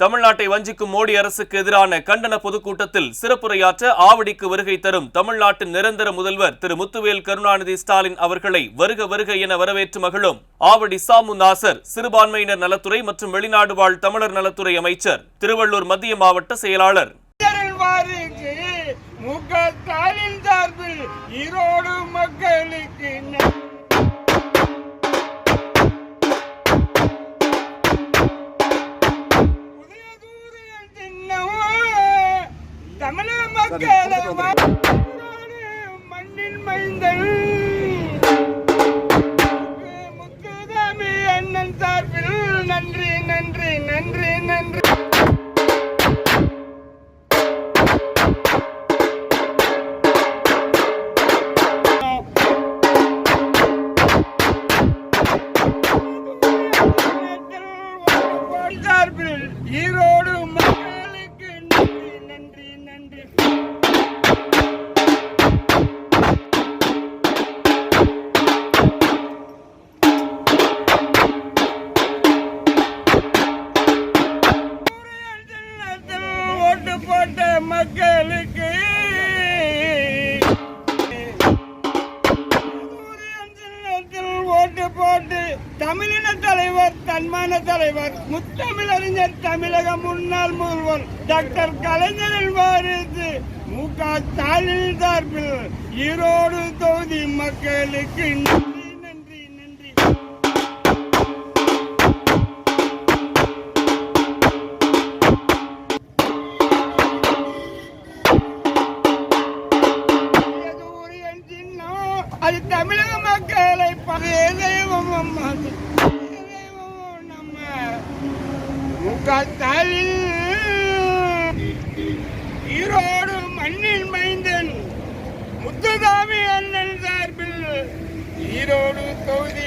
தமிழ்நாட்டை வஞ்சிக்கும் மோடி அரசுக்கு எதிரான கண்டன பொதுக்கூட்டத்தில் சிறப்புரையாற்ற ஆவடிக்கு வருகை தரும் தமிழ்நாட்டின் நிரந்தர முதல்வர் திரு முத்துவேல் கருணாநிதி ஸ்டாலின் அவர்களை வருக வருக என வரவேற்று மகிழும் ஆவடி சாமு நாசர் சிறுபான்மையினர் நலத்துறை மற்றும் வெளிநாடு வாழ் தமிழர் நலத்துறை அமைச்சர் திருவள்ளூர் மத்திய மாவட்ட செயலாளர். சார்பில் ஈரோடு மக்களுக்கு மண்ணின் மைந்தன் முத்துதாமி அண்ணன் சார்பில் நன்றி நன்றி நன்றி. நன்றி சார்பில் போட்ட மக்களுக்கு. ஓட்டு போட்டு தமிழின தலைவர் தன்மான தலைவர் முத்தமிழறிஞர் தமிழக முன்னாள் முதல்வர் டாக்டர் கலைஞரின் வாரிசு மு க ஸ்டாலின் சார்பில் ஈரோடு தொகுதி மக்களுக்கு அது தமிழக மக்களை பகைய தெய்வம் அம்மா. தெய்வம் நம்ம மு ஈரோடு மண்ணின் மைந்தன் முத்துதாமி அண்ணன் சார்பில் ஈரோடு தொகுதி